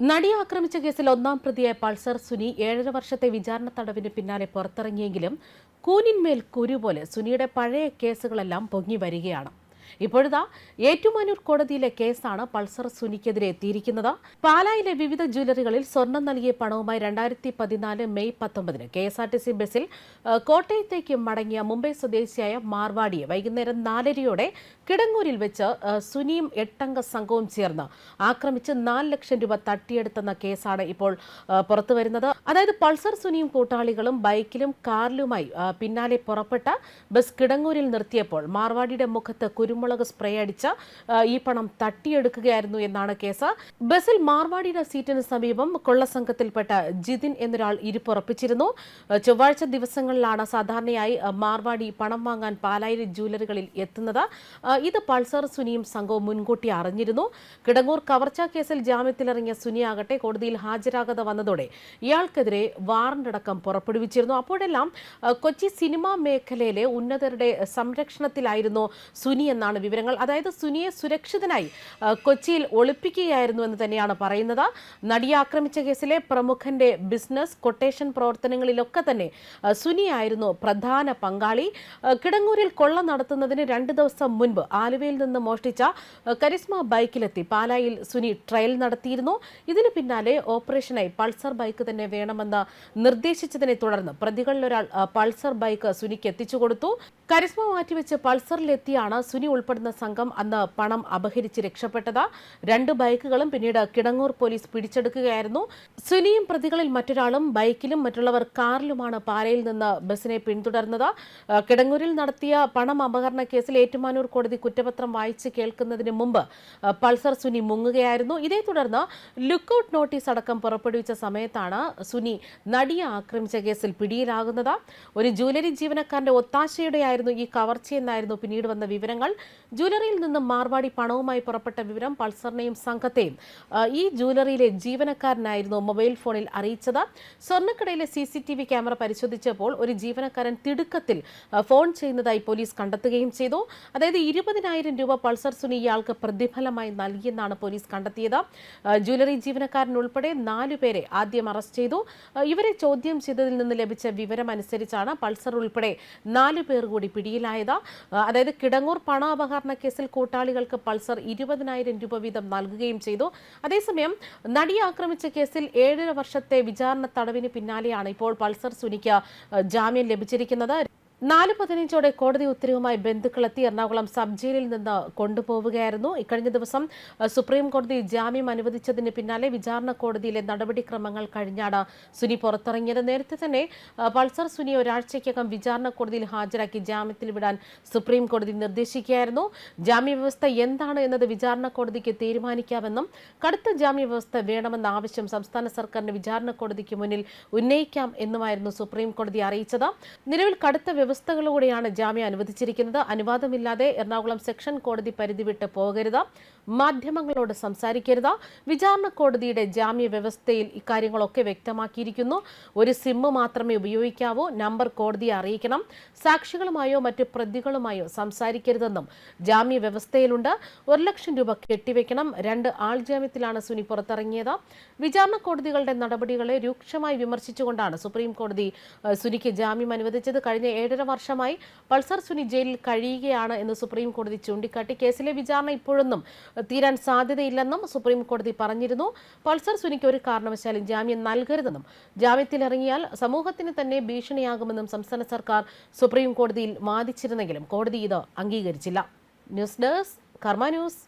നടിയെ ആക്രമിച്ച കേസിൽ ഒന്നാം പ്രതിയായ പൾസർ സുനി ഏഴര വർഷത്തെ വിചാരണ തടവിന് പിന്നാലെ പുറത്തിറങ്ങിയെങ്കിലും കൂനിന്മേൽ കുരു പോലെ സുനിയുടെ പഴയ കേസുകളെല്ലാം പൊങ്ങി വരികയാണ്. ഇപ്പോഴിതാ ഏറ്റുമാനൂർ കോടതിയിലെ കേസാണ് പൾസർ സുനിക്കെതിരെ എത്തിയിരിക്കുന്നത്. പാലായിലെ വിവിധ ജ്വല്ലറികളിൽ സ്വർണം നൽകിയ പണവുമായി രണ്ടായിരത്തി പതിനാല് മെയ് പത്തൊമ്പതിന് K S R T C ബസ്സിൽ കോട്ടയത്തേക്ക് മടങ്ങിയ മുംബൈ സ്വദേശിയായ മാർവാടിയെ വൈകുന്നേരം നാലരയോടെ കിടങ്ങൂരിൽ വെച്ച് സുനിയും എട്ടംഗ സംഘവും ചേർന്ന് ആക്രമിച്ച് നാല് ലക്ഷം രൂപ തട്ടിയെടുത്തെന്ന കേസാണ് ഇപ്പോൾ പുറത്തു വരുന്നത്. അതായത് പൾസർ സുനിയും കൂട്ടാളികളും ബൈക്കിലും കാറിലുമായി പിന്നാലെ പുറപ്പെട്ട ബസ് കിടങ്ങൂരിൽ നിർത്തിയപ്പോൾ മാർവാടിയുടെ മുഖത്ത് കുരുമുളക് സ്പ്രേ അടിച്ച് ഈ പണം തട്ടിയെടുക്കുകയായിരുന്നു എന്നാണ് കേസ്. ബസിൽ മാർവാടിയുടെ സീറ്റിന് സമീപം കൊള്ളസംഘത്തിൽപ്പെട്ട ജിതിൻ എന്നൊരാൾ ഇരിപ്പുറപ്പിച്ചിരുന്നു. ചൊവ്വാഴ്ച ദിവസങ്ങളിലാണ് സാധാരണയായി മാർവാടി പണം വാങ്ങാൻ പാലായിരി ജ്വല്ലറികളിൽ എത്തുന്നത്. ഇത് പൾസർ സുനിയും സംഘവും മുൻകൂട്ടി അറിഞ്ഞിരുന്നു. കിടങ്ങൂർ കവർച്ച കേസിൽ ജാമ്യത്തിലിറങ്ങിയ സുനിയാകട്ടെ കോടതിയിൽ ഹാജരാകാതെ വന്നതോടെ ഇയാൾക്കെതിരെ വാറന്റ് അടക്കം പുറപ്പെടുവിച്ചിരുന്നു. അപ്പോഴെല്ലാം കൊച്ചി സിനിമാ മേഖലയിലെ ഉന്നതരുടെ സംരക്ഷണത്തിലായിരുന്നു സുനി എന്നാണ് വിവരങ്ങൾ. അതായത് സുനിയെ സുരക്ഷിതനായി കൊച്ചിയിൽ ഒളിപ്പിക്കുകയായിരുന്നു എന്ന് തന്നെയാണ് പറയുന്നത്. നടിയെ ആക്രമിച്ച കേസിലെ പ്രമുഖന്റെ ബിസിനസ് കൊട്ടേഷൻ പ്രവർത്തനങ്ങളിലൊക്കെ തന്നെ സുനിയായിരുന്നു പ്രധാന പങ്കാളി. കിടങ്ങൂരിൽ കൊള്ള നടത്തുന്നതിന് രണ്ട് ദിവസം മുൻപ് ആലുവയിൽ നിന്ന് മോഷ്ടിച്ച കരിസ്മ ബൈക്കിലെത്തി. പാലായിൽ സുനി ട്രയൽ നടത്തിയിരുന്നു. ഇതിന് പിന്നാലെ ഓപ്പറേഷനായി പൾസർ ബൈക്ക് തന്നെ വേണമെന്ന് നിർദ്ദേശിച്ചതിനെ തുടർന്ന് പ്രതികളിലൊരാൾ പൾസർ ബൈക്ക് സുനിക്ക് എത്തിച്ചു കൊടുത്തു. കരിസ്മ മാറ്റിവെച്ച് പൾസറിലെത്തിയാണ് സുനി ഉൾപ്പെടുന്ന സംഘം അന്ന് പണം അപഹരിച്ച് രക്ഷപ്പെട്ടത്. രണ്ട് ബൈക്കുകളും പിന്നീട് കിടങ്ങൂർ പോലീസ് പിടിച്ചെടുക്കുകയായിരുന്നു. സുനിയും പ്രതികളിൽ മറ്റൊരാളും ബൈക്കിലും മറ്റുള്ളവർ കാറിലുമാണ് പാലയിൽ നിന്ന് ബസ്സിനെ പിന്തുടർന്നത്. കിടങ്ങൂരിൽ നടത്തിയ പണം അപഹരണ കേസിൽ ഏറ്റുമാനൂർ കോടതി കുറ്റപത്രം വായിച്ച് കേൾക്കുന്നതിന് മുമ്പ് പൾസർ സുനി മുങ്ങുകയായിരുന്നു. ഇതേ തുടർന്ന് ലുക്കൌട്ട് നോട്ടീസ് അടക്കം പുറപ്പെടുവിച്ച സമയത്താണ് സുനി നടിയെ ആക്രമിച്ച കേസിൽ പിടിയിലാകുന്നത്. ഒരു ജ്വല്ലറി ജീവനക്കാരന്റെ ഒത്താശയുടെയായിരുന്നു ഈ കവർച്ചയെന്നായിരുന്നു പിന്നീട് വന്ന വിവരങ്ങൾ. ജ്വല്ലറിയിൽ നിന്നും മാർവാടി പണവുമായി പുറപ്പെട്ട വിവരം പൾസറിനെയും സംഘത്തെയും ഈ ജ്വല്ലറിയിലെ ജീവനക്കാരനായിരുന്നു മൊബൈൽ ഫോണിൽ അറിയിച്ചത്. സ്വർണക്കടയിലെ C C T V camera പരിശോധിച്ചപ്പോൾ ഒരു ജീവനക്കാരൻ തിടുക്കത്തിൽ ഫോൺ ചെയ്യുന്നതായി പോലീസ് കണ്ടെത്തുകയും ചെയ്തു. അതായത് ഇരുപതിനായിരം രൂപ പൾസർ സുനി ഇയാൾക്ക് പ്രതിഫലമായി നൽകിയെന്നാണ് പോലീസ് കണ്ടെത്തിയത്. ജ്വല്ലറി ജീവനക്കാരൻ ഉൾപ്പെടെ നാലുപേരെ ആദ്യം അറസ്റ്റ് ചെയ്തു. ഇവരെ ചോദ്യം ചെയ്തതിൽ നിന്ന് ലഭിച്ച വിവരം അനുസരിച്ചാണ് പൾസർ ഉൾപ്പെടെ നാലുപേർ കൂടി പിടിയിലായത്. അതായത് കിടങ്ങൂർ പണ അപഹരണ കേസിൽ കൂട്ടാളികൾക്ക് പൾസർ ഇരുപതിനായിരം രൂപ വീതം നൽകുകയും ചെയ്തു. അതേസമയം നടിയെ ആക്രമിച്ച കേസിൽ ഏഴര വർഷത്തെ വിചാരണ തടവിന് പിന്നാലെയാണ് ഇപ്പോൾ പൾസർ സുനിക്ക് ജാമ്യം ലഭിച്ചിരിക്കുന്നത്. നാല് പതിനഞ്ചോടെ കോടതി ഉത്തരവുമായി ബന്ധുക്കളെത്തി എറണാകുളം സബ് ജയിലിൽ നിന്ന് കൊണ്ടുപോവുകയായിരുന്നു. ഇക്കഴിഞ്ഞ ദിവസം സുപ്രീം കോടതി ജാമ്യം അനുവദിച്ചതിന് പിന്നാലെ വിചാരണ കോടതിയിലെ നടപടിക്രമങ്ങൾ കഴിഞ്ഞാണ് സുനി പുറത്തിറങ്ങിയത്. നേരത്തെ തന്നെ പൾസർ സുനി ഒരാഴ്ചയ്ക്കകം വിചാരണ കോടതിയിൽ ഹാജരാക്കി ജാമ്യത്തിൽ വിടാൻ സുപ്രീം കോടതി നിർദ്ദേശിക്കുകയായിരുന്നു. ജാമ്യ വ്യവസ്ഥ എന്താണ് എന്നത് വിചാരണ കോടതിക്ക് തീരുമാനിക്കാമെന്നും കടുത്ത ജാമ്യ വ്യവസ്ഥ വേണമെന്ന ആവശ്യം സംസ്ഥാന സർക്കാരിന് വിചാരണ കോടതിക്ക് മുന്നിൽ ഉന്നയിക്കാം എന്നുമായിരുന്നു സുപ്രീം കോടതി അറിയിച്ചത്. നിലവിൽ കടുത്ത വ്യവസ്ഥകളോടെയാണ് ജാമ്യം അനുവദിച്ചിരിക്കുന്നത്. അനുവാദമില്ലാതെ എറണാകുളം സെക്ഷൻ കോടതി പരിധി വിട്ട് പോകരുത്. മാധ്യമങ്ങളോട് സംസാരിക്കരുത്. വിചാരണ കോടതിയുടെ ജാമ്യ വ്യവസ്ഥയിൽ ഇക്കാര്യങ്ങളൊക്കെ വ്യക്തമാക്കിയിരിക്കുന്നു. ഒരു സിമ്മ് മാത്രമേ ഉപയോഗിക്കാവൂ. നമ്പർ കോടതിയെ അറിയിക്കണം. സാക്ഷികളുമായോ മറ്റ് പ്രതികളുമായോ സംസാരിക്കരുതെന്നും ജാമ്യ വ്യവസ്ഥയിലുണ്ട്. ഒരു ലക്ഷം രൂപ കെട്ടിവെക്കണം. രണ്ട് ആൾ ജാമ്യത്തിലാണ് സുനി പുറത്തിറങ്ങിയത്. വിചാരണ കോടതികളുടെ നടപടികളെ രൂക്ഷമായി വിമർശിച്ചുകൊണ്ടാണ് സുപ്രീം കോടതി സുനിക്ക് ജാമ്യം അനുവദിച്ചത്. കഴിഞ്ഞ ഏഴര വർഷമായി പൾസർ സുനി ജയിലിൽ കഴിയുകയാണ് എന്ന് സുപ്രീം കോടതി ചൂണ്ടിക്കാട്ടി. കേസിലെ വിചാരണ ഇപ്പോഴൊന്നും തീരാൻ സാധ്യതയില്ലെന്നും സുപ്രീം കോടതി പറഞ്ഞിരുന്നു. പൾസർ സുനിക്ക് ഒരു കാരണവശാലും ജാമ്യം നൽകരുതെന്നും. ജാമ്യത്തിലിറങ്ങിയാൽ സമൂഹത്തിന് തന്നെ ഭീഷണിയാകുമെന്നും സംസ്ഥാന സർക്കാർ സുപ്രീം കോടതിയിൽ വാദിച്ചിരുന്നെങ്കിലും കോടതി ഇത് അംഗീകരിച്ചില്ല. News desk Karma news.